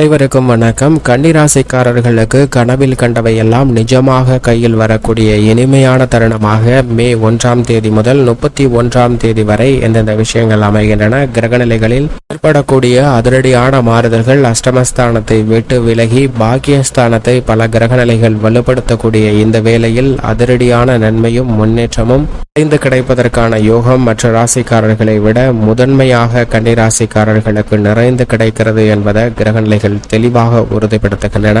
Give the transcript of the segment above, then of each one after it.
அனைவருக்கும் வணக்கம். கன்னிராசிக்காரர்களுக்கு கனவில் கண்டவையெல்லாம் நிஜமாக கையில் வரக்கூடிய இனிமையான தருணமாக மே ஒன்றாம் தேதி முதல் முப்பத்தி ஒன்றாம் தேதி வரை எந்தெந்த விஷயங்கள் அமைகின்றன? கிரகநிலைகளில் ஏற்படக்கூடிய அதிரடியான மாறுதல்கள் அஷ்டமஸ்தானத்தை விட்டு விலகி பாக்கியஸ்தானத்தை பல கிரகநிலைகள் வலுப்படுத்தக்கூடிய இந்த வேளையில் அதிரடியான நன்மையும் முன்னேற்றமும் ஐந்து கிடைப்பதற்கான யோகம் மற்ற ராசிக்காரர்களை விட முதன்மையாக கன்னிராசிக்காரர்களுக்கு நிறைந்து கிடைக்கிறது என்பதை கிரகநிலைகள் தெளிவாக உறுதிப்படுத்துகின்றன.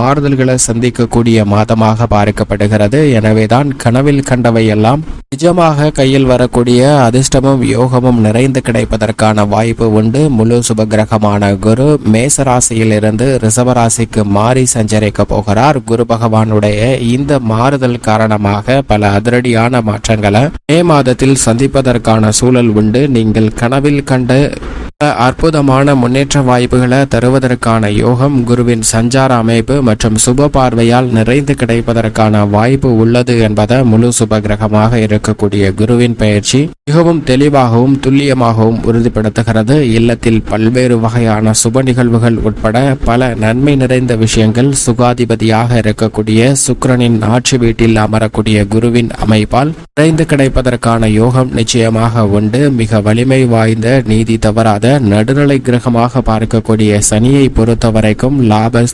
மாறுதல்களை சந்திக்கக்கூடிய மாதமாக பார்க்கப்படுகிறது. எனவேதான் கனவில் கண்டவை எல்லாம் நிஜமாக கையில் வரக்கூடிய அதிர்ஷ்டமும் யோகமும் நிறைந்து கிடைப்பதற்கான வாய்ப்பு உண்டு. முழு சுபகிரகமான குரு மேசராசியில் இருந்து மாறி சஞ்சரிக்க போகிறார். குரு பகவானுடைய இந்த மாறுதல் காரணமாக பல அதிரடியான மாற்றங்களை மே மாதத்தில் சந்திப்பதற்கான சூழல் உண்டு. நீங்கள் கனவில் கண்ட அற்புதமான முன்னேற்ற வாய்ப்புகளை தருவதற்கான யோகம் குருவின் சஞ்சார அமைப்பு மற்றும் சுப பார்வையால் நிறைந்து கிடைப்பதற்கான வாய்ப்பு உள்ளது என்பதை முழு சுப கிரகமாக இருக்கக்கூடிய குருவின் பயிற்சி. மிகவும் தெளிவாகவும் துல்லியமாகவும் உறுதிப்படுத்துகிறது. இல்லத்தில் பல்வேறு வகையான சுப நிகழ்வுகள் உட்பட பல நன்மை நிறைந்த விஷயங்கள் சுகாதிபதியாக இருக்கக்கூடிய சுக்கரனின் ஆட்சி வீட்டில் அமரக்கூடிய குருவின் அமைப்பால் நிறைந்து கிடைப்பதற்கான யோகம் நிச்சயமாக உண்டு. மிக வலிமை வாய்ந்த நீதி தவறாத நடுநிலை கிரகமாக பார்க்கக்கூடிய சனியை பொறுத்தவரைக்கும் லாப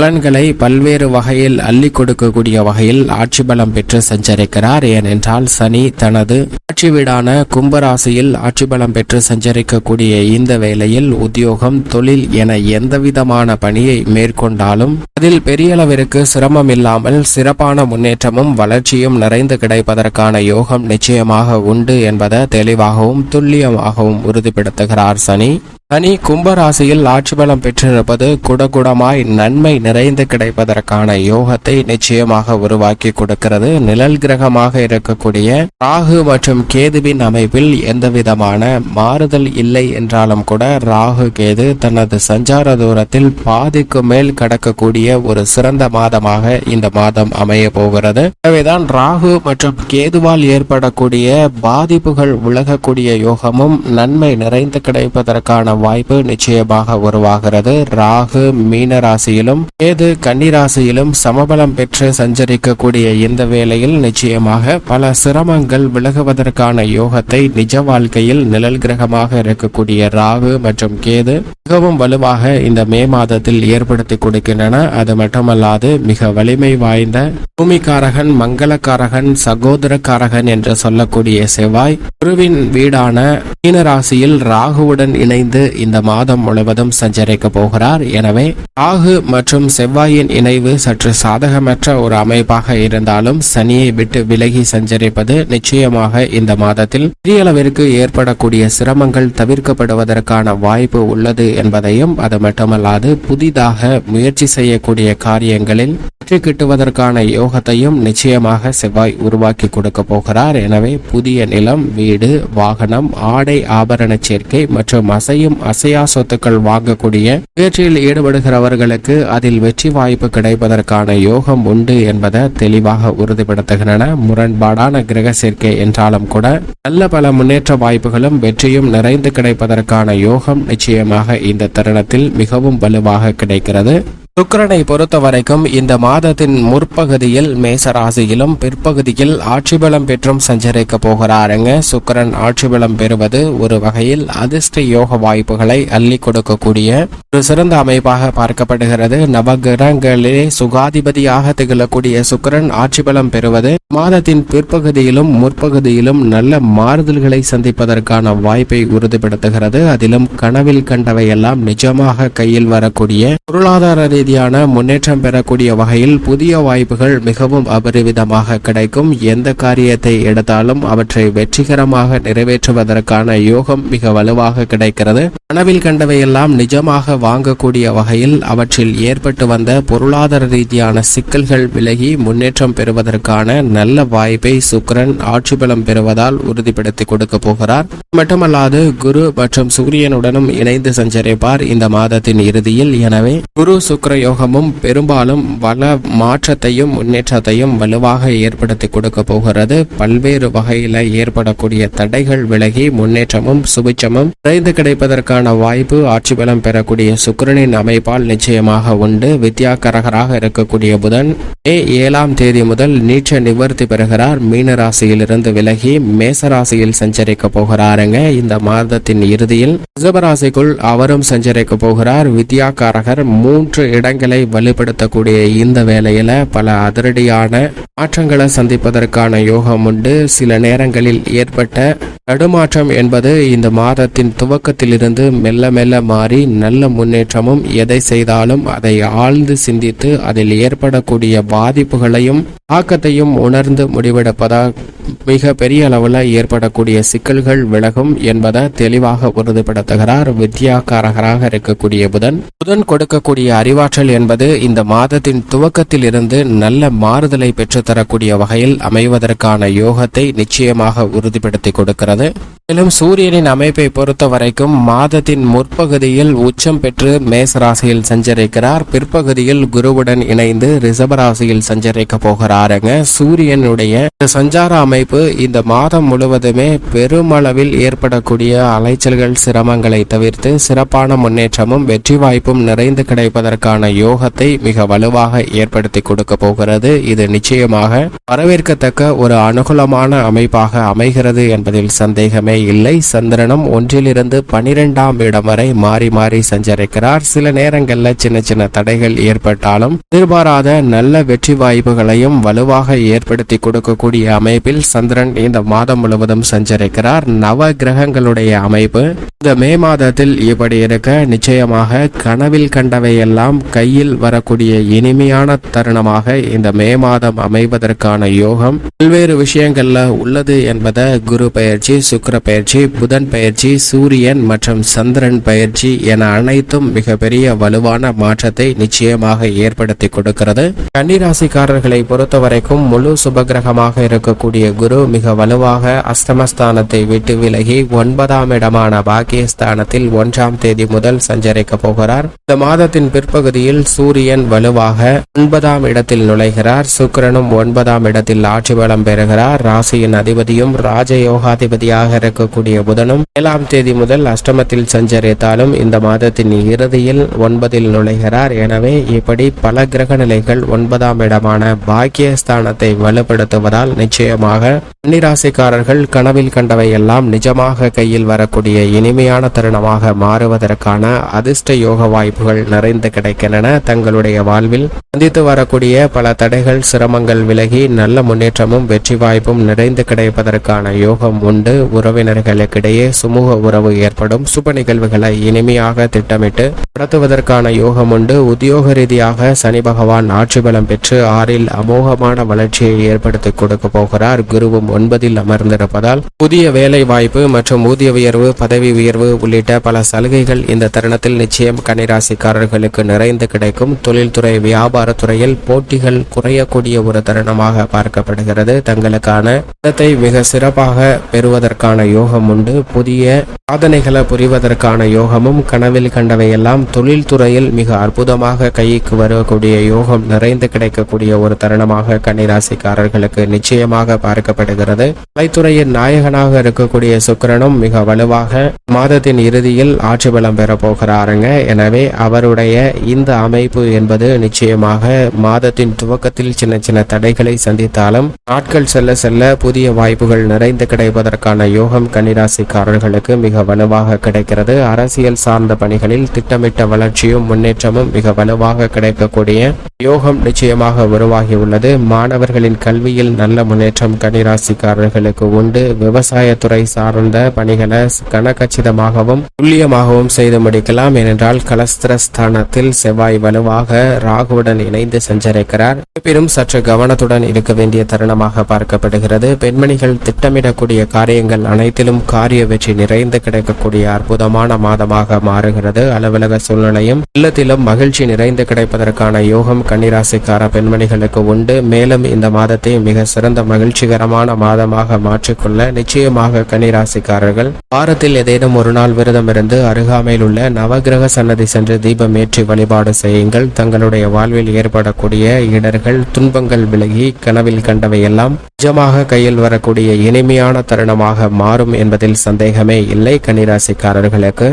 பலன்களை பல்வேறு வகையில் அள்ளி கொடுக்கக்கூடிய வகையில் ஆட்சி பலம் பெற்று சஞ்சரிக்கிறார். ஏனென்றால் சனி தனது ஆட்சி வீடான கும்பராசியில் ஆட்சி பலம் பெற்று சஞ்சரிக்கக்கூடிய இந்த வேளையில் உத்தியோகம் தொழில் என எந்தவிதமான பணியை மேற்கொண்டாலும் அதில் பெரிய அளவிற்கு சிரமம் இல்லாமல் சிறப்பான முன்னேற்றமும் வளர்ச்சியும் நிறைந்து கிடைப்பதற்கான யோகம் நிச்சயமாக உண்டு என்பதை தெளிவாகவும் துல்லியமாகவும் உறுதிப்படுத்துகிறார் சனி. சனி கும்பராசியில் ஆட்சி பலம் பெற்றிருப்பது குடகுடமாய் நன்மை நிறைந்து கிடைப்பதற்கான யோகத்தை நிச்சயமாக உருவாக்கி கொடுக்கிறது. நிழல் கிரகமாக இருக்கக்கூடிய ராகு மற்றும் கேதுவின் அமைப்பில் எந்தவிதமான மாறுதல் இல்லை என்றாலும் கூட ராகு கேது தனது சஞ்சார தூரத்தில் பாதிக்கு மேல் கடக்கக்கூடிய ஒரு சிறந்த மாதமாக இந்த மாதம் அமைய போகிறது. எனவேதான் ராகு மற்றும் கேதுவால் ஏற்படக்கூடிய பாதிப்புகள் விலகக்கூடிய யோகமும் நன்மை நிறைந்து கிடைப்பதற்கான வாய்ப்பு நிச்சயமாக உருவாகிறது. ராகு மீன ராசியிலும் கேது கன்னிராசியிலும் சமபலம் பெற்று சஞ்சரிக்கக்கூடிய இந்த வேளையில் நிச்சயமாக பல சிரமங்கள் விலகுவதற்கான யோகத்தை நிஜ வாழ்க்கையில் நிழல் கிரகமாக இருக்கக்கூடிய ராகு மற்றும் கேது மிகவும் வலுவாக இந்த மே மாதத்தில் ஏற்படுத்தி கொடுக்கின்றன. அது மட்டுமல்லாது மிக வலிமை வாய்ந்த பூமிக்காரகன் மங்களக்காரகன் சகோதரக்காரகன் என்று சொல்லக்கூடிய செவ்வாய் குருவின் வீடான மீனராசியில் ராகுவுடன் இணைந்து இந்த மாதம் முழுவதும் சஞ்சரிக்க போகிறார். எனவே ராகு மற்றும் செவ்வாயின் இணைவு சற்று சாதகமற்ற ஒரு அமைப்பாக இருந்தாலும் சனியை விட்டு விலகி சஞ்சரிப்பது நிச்சயமாக இந்த மாதத்தில் பெரிய அளவிற்கு ஏற்படக்கூடிய சிரமங்கள் தவிர்க்கப்படுவதற்கான வாய்ப்பு உள்ளது என்பதையும் அது மட்டுமல்லாது புதிதாக முயற்சி செய்யக்கூடிய காரியங்களில் வெற்றி கிட்டுவதற்கான யோகத்தையும் நிச்சயமாக செவ்வாய் உருவாக்கி கொடுக்க போகிறார். எனவே புதிய நிலம் வீடு வாகனம் ஆடை ஆபரண சேர்க்கை மற்றும் அசையும் அசையா சொத்துக்கள் வாங்கக்கூடிய முயற்சியில் ஈடுபடுகிறவர்களுக்கு அதில் வெற்றி வாய்ப்பு கிடைப்பதற்கான யோகம் உண்டு என்பதை தெளிவாக உறுதிப்படுத்துகின்றன. முரண்பாடான கிரக சேர்க்கை என்றாலும் கூட நல்ல பல முன்னேற்ற வாய்ப்புகளும் வெற்றியும் நிறைந்து கிடைப்பதற்கான யோகம் நிச்சயமாக இந்த தருணத்தில் மிகவும் வலுவாக கிடைக்கிறது. சுக்கரனை பொறுத்த வரைக்கும் இந்த மாதத்தின் முற்பகுதியில் மேசராசியிலும் பிற்பகுதியில் ஆட்சி பலம் பெற்றும் சஞ்சரிக்க போகிறாருங்க. சுக்கிரன் ஆட்சி பலம் பெறுவது ஒரு வகையில் அதிர்ஷ்ட யோக வாய்ப்புகளை அள்ளி கொடுக்கக்கூடிய ஒரு சிறந்த அமைப்பாக பார்க்கப்படுகிறது. நவகிரகங்களிலே சுகாதிபதியாக திகழக்கூடிய சுக்கிரன் ஆட்சி பலம் பெறுவது மாதத்தின் பிற்பகுதியிலும் முற்பகுதியிலும் நல்ல மாறுதல்களை சந்திப்பதற்கான வாய்ப்பை உறுதிப்படுத்துகிறது. அதிலும் கனவில் கண்டவையெல்லாம் நிஜமாக கையில் வரக்கூடிய பொருளாதார ரீதியான முன்னேற்றம் பெறக்கூடிய வகையில் புதிய வாய்ப்புகள் மிகவும் அபரிவிதமாக கிடைக்கும். எந்த காரியத்தை எடுத்தாலும் அவற்றை வெற்றிகரமாக நிறைவேற்றுவதற்கான யோகம் மிக வலுவாக கிடைக்கிறது. கனவில் கண்டவையெல்லாம் நிஜமாக வாங்கக்கூடிய வகையில் அவற்றில் ஏற்பட்டு வந்த பொருளாதார ரீதியான சிக்கல்கள் விலகி முன்னேற்றம் பெறுவதற்கான நல்ல வாய்ப்பை சுக்கிரன் ஆட்சி பலம் பெறுவதால் உறுதிப்படுத்தி கொடுக்க போகிறார். மட்டுமல்லாது குரு மற்றும் சூரியனுடனும் இணைந்து சஞ்சரிப்பார் இந்த மாதத்தின் இறுதியில். எனவே குரு சுக்கர யோகமும் பெரும்பாலும் வள மாற்றத்தையும் முன்னேற்றத்தையும் வலுவாக ஏற்படுத்தி கொடுக்க போகிறது. பல்வேறு வகையில ஏற்படக்கூடிய தடைகள் விலகி முன்னேற்றமும் சுபிச்சமும் விரைந்து கிடைப்பதற்கான வாய்ப்பு ஆட்சி பலம் பெறக்கூடிய சுக்கரனின் அமைப்பால் நிச்சயமாக உண்டு. வித்யாகரகராக இருக்கக்கூடிய புதன் மே ஏழாம் தேதி முதல் நீச்ச நிவர்த்தி பெறுகிறார். மீன ராசியிலிருந்து விலகி மேச ராசியில் சஞ்சரிக்க போகிறாருங்க. இந்த மாதத்தின் இறுதியில் ரிஷபராசிக்குள் அவரும் சஞ்சரிக்க போகிறார். வித்யாகாரகர் மூன்று இடங்களை வலுப்படுத்தக்கூடிய இந்த வேளையில பல அதிரடியான மாற்றங்களை சந்திப்பதற்கான யோகம் உண்டு. சில நேரங்களில் ஏற்பட்ட தடுமாற்றம் என்பது இந்த மாதத்தின் துவக்கத்திலிருந்து மெல்ல மெல்ல மாறி நல்ல முன்னேற்றமும் எதை செய்தாலும் அதை ஆழ்ந்து சிந்தித்து அதில் ஏற்படக்கூடிய பாதிப்புகளையும் ஆக்கத்தையும் உணர்ந்து முடிவெடுப்பதால் மிக பெரிய அளவில் ஏற்படக்கூடிய சிக்கல்கள் விலகும் என்பதை தெளிவாக உறுதிப்படுத்துகிறார் வித்யாகாரகராக இருக்கக்கூடிய புதன். புதன் கொடுக்கக்கூடிய அறிவாற்றல் என்பது இந்த மாதத்தின் துவக்கத்தில் இருந்து நல்ல மாறுதலை பெற்றுத்தரக்கூடிய வகையில் அமைவதற்கான யோகத்தை நிச்சயமாக உறுதிப்படுத்தி கொடுக்கிறது. ね。மேலும் சூரியனின் அமைப்பை பொறுத்த வரைக்கும் மாதத்தின் முற்பகுதியில் உச்சம் பெற்று மேச ராசியில் சஞ்சரிக்கிறார். பிற்பகுதியில் குருவுடன் இணைந்து ரிஷப ராசியில் சஞ்சரிக்க போகிறாருங்க. சூரியனுடைய சஞ்சார அமைப்பு இந்த மாதம் முழுவதுமே பெருமளவில் ஏற்படக்கூடிய அலைச்சல்கள் சிரமங்களை தவிர்த்து சிறப்பான முன்னேற்றமும் வெற்றி வாய்ப்பும் நிறைந்து கிடைப்பதற்கான யோகத்தை மிக வலுவாக ஏற்படுத்தி கொடுக்க போகிறது. இது நிச்சயமாக வரவேற்கத்தக்க ஒரு அனுகூலமான அமைப்பாக அமைகிறது என்பதில் சந்தேகமே இல்லை. சந்திரனும் ஒன்றிலிருந்து பனிரெண்டாம் இடம் வரை மாறி மாறி சஞ்சரிக்கிறார். சில நேரங்களில் சின்ன சின்ன தடைகள் ஏற்பட்டாலும் எதிர்பாராத நல்ல வெற்றி வாய்ப்புகளையும் வலுவாக ஏற்படுத்தி கொடுக்கக்கூடிய அமைப்பில் சந்திரன் இந்த மாதம் முழுவதும் சஞ்சரிக்கிறார். நவ கிரகங்களுடைய அமைப்பு இந்த மே மாதத்தில் இப்படி இருக்க நிச்சயமாக கனவில் கண்டவையெல்லாம் கையில் வரக்கூடிய இனிமையான தருணமாக இந்த மே மாதம் அமைவதற்கான யோகம் பல்வேறு விஷயங்கள்ல உள்ளது என்பதை குரு பயிற்சி சுக்கர பயிற்சி புதன் பயிற்சி சூரியன் மற்றும் சந்திரன் பயிற்சி என அனைத்தும் மிகப்பெரிய வலுவான மாற்றத்தை நிச்சயமாக ஏற்படுத்தி கொடுக்கிறது. கன்னிராசிக்காரர்களை பொறுத்தவரைக்கும் முழு சுபகிரகமாக இருக்கக்கூடிய குரு மிக வலுவாக அஸ்தமஸ்தானத்தை விட்டு விலகி ஒன்பதாம் இடமான பாக்கியஸ்தானத்தில் ஒன்றாம் தேதி முதல் சஞ்சரிக்க போகிறார். இந்த மாதத்தின் பிற்பகுதியில் சூரியன் வலுவாக ஒன்பதாம் இடத்தில் நுழைகிறார். சுக்கிரனும் ஒன்பதாம் இடத்தில் ஆட்சி பலம் பெறுகிறார். ராசியின் அதிபதியும் ராஜயோகாதிபதியாக இருக்கக்கூடிய புதனும் ஏழாம் தேதி முதல் அஷ்டமத்தில் சஞ்சரித்தாலும் இந்த மாதத்தின் இறுதியில் ஒன்பதில் நுழைகிறார். எனவே இப்படி பல கிரக நிலைகள் ஒன்பதாம் இடமான பாக்கியஸ்தானத்தை வலுப்படுத்துவதால் நிச்சயமாக கன்னிராசிக்காரர்கள் கனவில் கண்டவை எல்லாம் நிஜமாக கையில் வரக்கூடிய இனிமையான தருணமாக மாறுவதற்கான அதிர்ஷ்ட யோக வாய்ப்புகள் நிறைந்து கிடைக்கின்றன. தங்களுடைய வாழ்வில் சந்தித்து வரக்கூடிய பல தடைகள் சிரமங்கள் விலகி நல்ல முன்னேற்றமும் வெற்றி வாய்ப்பும் நிறைந்து கிடைப்பதற்கான யோகம் உண்டு. உறவினர்களுக்கிடையே சுமூக உறவு ஏற்படும். சுப நிகழ்வுகளை இனிமையாக திட்டமிட்டு நடத்துவதற்கான யோகம் உண்டு. உத்தியோக ரீதியாக சனி பகவான் ஆட்சி பலம் பெற்று ஆறில் அமோகமான வளர்ச்சியை ஏற்படுத்தி கொடுக்க போகிறார். குருவும் ஒன்பதில் அமர்ந்திருப்பதால் புதிய வேலை வாய்ப்பு மற்றும் ஊதிய உயர்வு பதவி உயர்வு உள்ளிட்ட பல சலுகைகள் இந்த தருணத்தில் நிச்சயம் கன்னிராசிக்காரர்களுக்கு நிறைந்து கிடைக்கும். தொழில்துறை வியாபாரத்துறையில் போட்டிகள் குறையக்கூடிய ஒரு தருணமாக பார்க்கப்படுகிறது. தங்களுக்கான இடத்தை மிக சிறப்பாக பெறுவதற்கான யோகம் உண்டு. புதிய சாதனைகளை புரிவதற்கான யோகமும் கனவில் கண்டவையெல்லாம் தொழில்துறையில் மிக அற்புதமாக கைக்கு வரக்கூடிய யோகம் நிறைந்து கிடைக்கக்கூடிய ஒரு தருணமாக கன்னிராசிக்காரர்களுக்கு நிச்சயமாக பார்க்கப்படுகிறது. கலைத்துறையின் நாயகனாக இருக்கக்கூடிய சுக்கிரனும் மிக வலுவாக மாதத்தின் இறுதியில் ஆட்சி பலம் பெற போகிறாருங்க. எனவே அவருடைய இந்த அமைப்பு என்பது நிச்சயமாக மாதத்தின் துவக்கத்தில் சின்ன சின்ன தடைகளை சந்தித்தாலும் நாட்கள் செல்ல செல்ல புதிய வாய்ப்புகள் நிறைந்து கிடைப்பதற்கான யோகம் கன்னிராசிக்காரர்களுக்கு மிக வலுவாக கிடைக்கிறது. அரசியல் சார்ந்த பணிகளில் திட்டமிட்ட வளர்ச்சியும் முன்னேற்றமும் மிக வலுவாக கிடைக்கக்கூடிய யோகம் நிச்சயமாக உருவாகியுள்ளது. மாணவர்களின் கல்வியில் நல்ல முன்னேற்றம் கன்னிராசிக்காரர்களுக்கு உண்டு. விவசாயத்துறை சார்ந்த பணிகளை கனகச்சிதமாகவும் துல்லியமாகவும் செய்து முடிக்கலாம். ஏனென்றால் கலஸ்திரஸ்தானத்தில் செவ்வாய் வலுவாக ராகுவுடன் இணைந்து சஞ்சரிக்கிறார். இருப்பினும் சற்று கவனத்துடன் இருக்க வேண்டிய தருணமாக பார்க்கப்படுகிறது. பெண்மணிகள் திட்டமிடக்கூடிய காரியங்கள் அனைத்திலும் காரிய வெற்றி நிறைந்து கிடைக்கக்கூடிய அற்புதமான மாதமாக மாறுகிறது. அலுவலக சூழ்நிலையும் இல்லத்திலும் மகிழ்ச்சி நிறைந்து கிடைப்பதற்கான யோகம் கன்னிராசிக்கார பெண்மணிகளுக்கு உண்டு. மேலும் இந்த மாதத்தை மிக சிறந்த மகிழ்ச்சிகரமான மாதமாக மாற்றிக்கொள்ள நிச்சயமாக கன்னிராசிக்காரர்கள் வாரத்தில் ஏதேனும் ஒரு நாள் விரதம் இருந்து அருகாமையில் உள்ள நவகிரக சன்னதி சென்று தீபம் ஏற்றி வழிபாடு செய்யுங்கள். தங்களுடைய வாழ்வில் ஏற்படக்கூடிய இடர்கள் துன்பங்கள் விலகி கனவில் கண்டவையெல்லாம் நிஜமாக கையில் வரக்கூடிய இனிமையான தருணமாக மாறும் என்பதில் சந்தேகமே இல்லை கன்னிராசிக்காரர்களுக்கு.